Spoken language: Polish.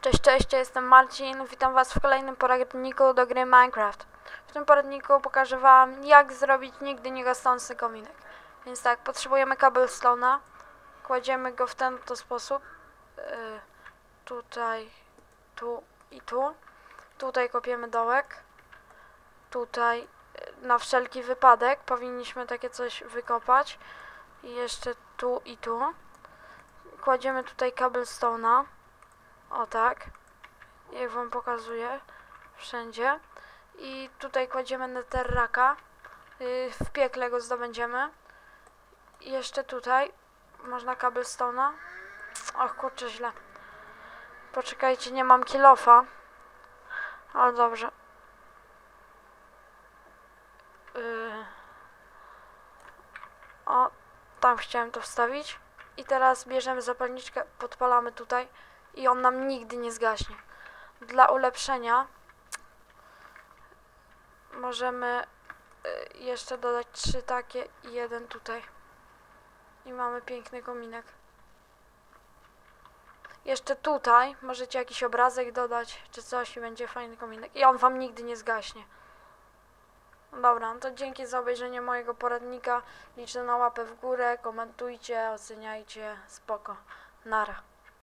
Cześć, cześć, ja jestem Marcin, witam was w kolejnym poradniku do gry Minecraft. W tym poradniku pokażę wam, jak zrobić nigdy nie gasnący kominek. Więc tak, potrzebujemy cobblestone'a, kładziemy go w ten to sposób, yy, tutaj, tu i tu. Tutaj kopiemy dołek, tutaj yy, na wszelki wypadek powinniśmy takie coś wykopać. I jeszcze tu i tu. Kładziemy tutaj cobblestone'a. O tak. Jak wam pokazuję. Wszędzie. I tutaj kładziemy netherraka. Yy, w piekle go zdobędziemy. I jeszcze tutaj można cobblestone'a. Och kurczę, źle. Poczekajcie, nie mam kilofa. Ale dobrze. Yy. O, tam chciałem to wstawić. I teraz bierzemy zapalniczkę, podpalamy tutaj i on nam nigdy nie zgaśnie. Dla ulepszenia możemy y, jeszcze dodać trzy takie i jeden tutaj. I mamy piękny kominek. Jeszcze tutaj możecie jakiś obrazek dodać, czy coś i będzie fajny kominek. I on wam nigdy nie zgaśnie. Dobra, no to dzięki za obejrzenie mojego poradnika. Liczę na łapę w górę, komentujcie, oceniajcie. Spoko. Nara.